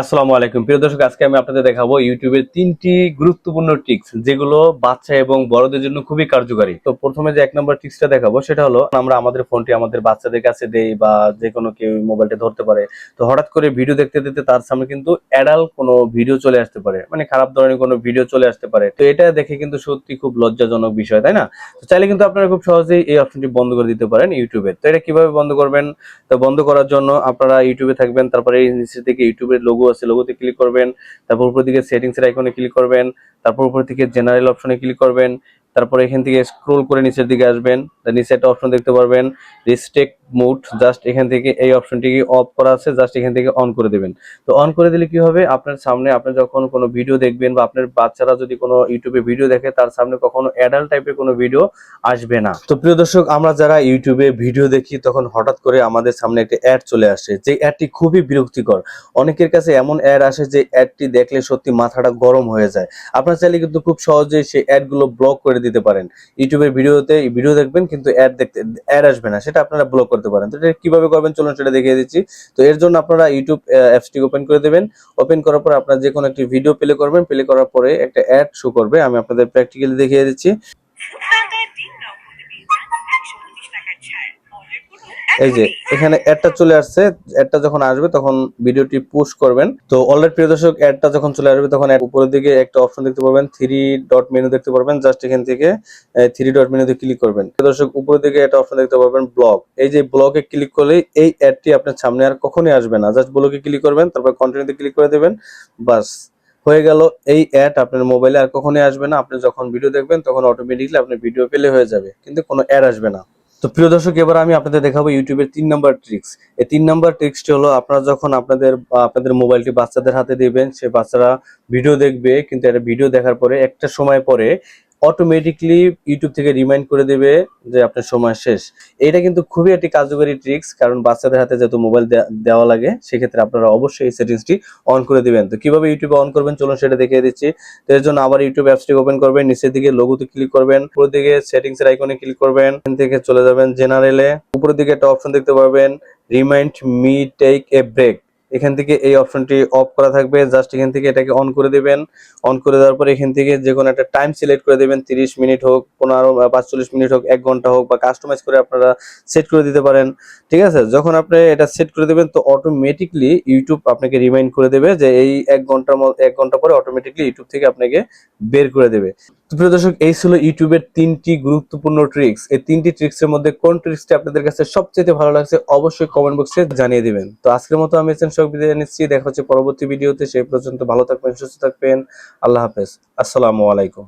আসসালামু আলাইকুম। প্রিয় দর্শক, আজকে আমি আপনাদের দেখাবো ইউটিউবের তিনটি গুরুত্বপূর্ণ ট্রিক্স যেগুলো বাচ্চা এবং বড়দের জন্য খুবই কার্যকারী। তো প্রথমে যে এক নম্বর ট্রিক্সটা দেখাবো, সেটা হলো, আমরা আমাদের ফোনটি আমাদের বাচ্চাদের কাছে দেই বা যে কোনো কেউ মোবাইলটা ধরতে পারে। তো হঠাৎ করে ভিডিও দেখতে দেখতে তার সামনে কিন্তু অ্যাডাল কোনো ভিডিও চলে আসতে পারে মানে খারাপ ধরনের কোনো ভিডিও চলে আসতে পারে। তো এটা দেখে কিন্তু সত্যি খুব লজ্জাজনক বিষয়, তাই না? তো চাইলে কিন্তু আপনারা খুব সহজেই এই অপশনটি বন্ধ করে দিতে পারেন ইউটিউবে। তো এটা কীভাবে বন্ধ করবেন? তো বন্ধ করার জন্য আপনারা ইউটিউবে থাকবেন, তারপরে এই নিচের দিকে ইউটিউবের লোগো আছে লোগোতে ক্লিক করবেন, তারপর উপর দিকে সেটিংস এর আইকনে ক্লিক করবেন, তারপর উপর দিকে জেনারেল অপশনে ক্লিক করবেন তারপরে এখান থেকে স্ক্রোল করে নিচের দিকে আসবেন নিচে একটা অপশন দেখতে পারবেন রিস্টেক মুড জাস্ট এখান থেকে এই অপশনটি অফ করা আছে জাস্ট এখান থেকে অন করে দিবেন। তো অন করে দিলে কি হবে? আপনার সামনে আপনি যখন কোনো ভিডিও দেখবেন বা আপনার বাচ্চারা যদি কোনো ইউটিউবে ভিডিও দেখে, তার সামনে কখনো অ্যাডাল্ট টাইপের কোনো ভিডিও আসবে না। তো প্রিয় দর্শক, আমরা যারা ইউটিউবে ভিডিও দেখি, তখন হঠাৎ করে আমাদের সামনে একটা অ্যাড চলে আসে। যে অ্যাডটি খুবই বিরক্তিকর। অনেকের কাছে এমন অ্যাড আসে যে অ্যাডটি দেখলে সত্যি মাথাটা গরম হয়ে যায়। আপনার চাইলে কিন্তু খুব সহজেই সেই অ্যাডগুলো ব্লক করে দিতে পারেন। ইউটিউবের ভিডিওতে ভিডিও দেখবেন, কিন্তু অ্যাড দেখতে অ্যাড আসবে না, সেটা আপনারা ব্লক করতে পারেন। তো এটা কীভাবে করবেন চলুন সেটা দেখিয়ে দিচ্ছি। তো এর জন্য আপনারা ইউটিউব অ্যাপসটি ওপেন করে দেবেন। ওপেন করার পর আপনার যে কোনো একটি ভিডিও প্লে করবেন। প্লে করার পরে একটা অ্যাড শো করবে। আমি আপনাদের প্র্যাকটিক্যালি দেখিয়ে দিচ্ছি। এই যে। এখানে অ্যাডটা চলে আসছে অ্যাডটা যখন আসবে তখন ভিডিওটি পুশ করবেন। তো অলরেডি প্রিয় দর্শক অ্যাডটা যখন চলে আসবে তখন উপরের দিকে একটা অপশন দেখতে পারবেন থ্রি ডট মেনু দেখতে পারবেন জাস্ট এখান থেকে থ্রি ডট মেনুতে ক্লিক করবেন। প্রিয় দর্শক উপরের দিকে একটা অপশন দেখতে পারবেন ব্লগ এই যে ব্লগে ক্লিক করলে এই অ্যাডটি আপনার সামনে আর কখনোই আসবে না। জাস্ট ব্লগে ক্লিক করবেন তারপর কন্টিনিউতে ক্লিক করে দেবেন বাস। হয়ে গেল এই অ্যাড আপনার মোবাইলে আর কখনোই আসবে না। আপনি যখন ভিডিও দেখবেন তখন অটোমেটিকলি আপনার ভিডিও পেলে হয়ে যাবে। কিন্তু কোনো অ্যাড আসবে না। তো প্রিয় দর্শক, এবার আমি আপনাদের দেখাবো ইউটিউবের তিন নম্বর ট্রিক্স এই তিন নাম্বার ট্রিক্সটি হলো, আপনারা যখন আপনাদের আপনাদের মোবাইলটি বাচ্চাদের হাতে দিবেন, সে বাচ্চারা ভিডিও দেখবে, কিন্তু একটা ভিডিও দেখার পরে, একটা সময় পরে অটোমেটিকলি ইউটিউব থেকে রিমাইন্ড করে দেবে যে আপনার সময় শেষ। এটা কিন্তু খুবই একটি কার্যকরী ট্রিক্স কারণ বাচ্চাদের হাতে যেহেতু মোবাইল দেওয়া লাগে, সেক্ষেত্রে আপনারা অবশ্যই এই সেটিংসটি অন করে দিবেন। তো কীভাবে ইউটিউবে অন করবেন? চলুন সেটা দেখিয়ে দিচ্ছি। তো এর জন্য আবার ইউটিউব অ্যাপসটি ওপেন করবেন। নিচের দিকে লোগোতে ক্লিক করবেন। উপরের দিকে সেটিংস এর আইকনে ক্লিক করবেন। এখান থেকে চলে যাবেন জেনারেলে উপরের দিকে একটা অপশন দেখতে পাবেন remind me take a break এখান থেকে এই অপশনটি অফ করা থাকবে। জাস্ট এখান থেকে এটাকে অন করে দিবেন। অন করে দেওয়ার পর এখান থেকে যে কোনো একটা টাইম সিলেক্ট করে দেবেন। তিরিশ মিনিট হোক, পনেরো পাঁচচল্লিশ মিনিট হোক, এক ঘণ্টা হোক বা কাস্টমাইজ করে আপনারা সেট করে দিতে পারেন। ঠিক আছে? যখন আপনি এটা সেট করে দেবেন, তো অটোমেটিকলি ইউটিউব আপনাকে রিমাইন্ড করে দেবে যে এই এক ঘণ্টার এক ঘণ্টা পরে অটোমেটিকলি ইউটিউব থেকে আপনাকে বের করে দেবে। প্রিয় দর্শক, এই ছিল ইউটিউবের তিনটি গুরুত্বপূর্ণ ট্রিক্স এই তিনটি ট্রিক্স এর মধ্যে কোন ট্রিক্সটি আপনাদের কাছে সবচেয়ে ভালো লাগছে অবশ্যই কমেন্ট বক্সে জানিয়ে দিবেন। তো আজকের মতো আমি এসেন সব বিদায় নিচ্ছি। দেখা হচ্ছে পরবর্তী ভিডিওতে সেই পর্যন্ত ভালো থাকবেন, সুস্থ থাকবেন। আল্লাহ হাফেজ। আসসালামু আলাইকুম।